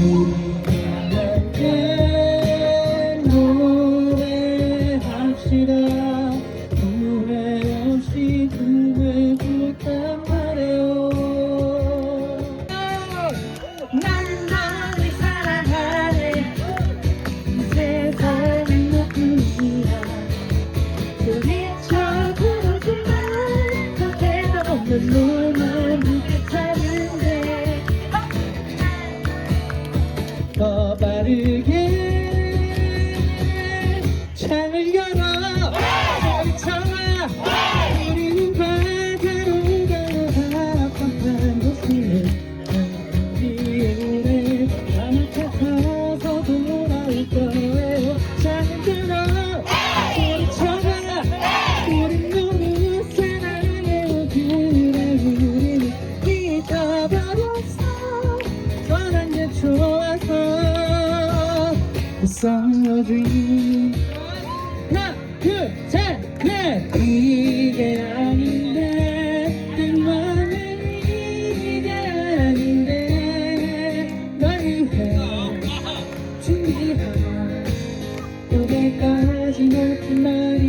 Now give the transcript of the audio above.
함께 노래합시다. 후회 없이 그대 부탁 말해요. 난 너를 사랑하네 세상에 누구야 도리쳐 부르지만 그대도 없는 노래 빠르게 창을 열어. 소리쳐라 우리는 바다로 가는 답답한 곳을 우리의 밤을 타서 돌아올 거예요. 창을 열어. 소리쳐라 우린 너무 사랑해요 그래 우리는 잊어버렸어. 떠난 게 좋아서 Dream 하나 둘셋넷 이게 아닌데 내 맘에 이게 아닌데 널 위해 준비한 무대까지 높은 날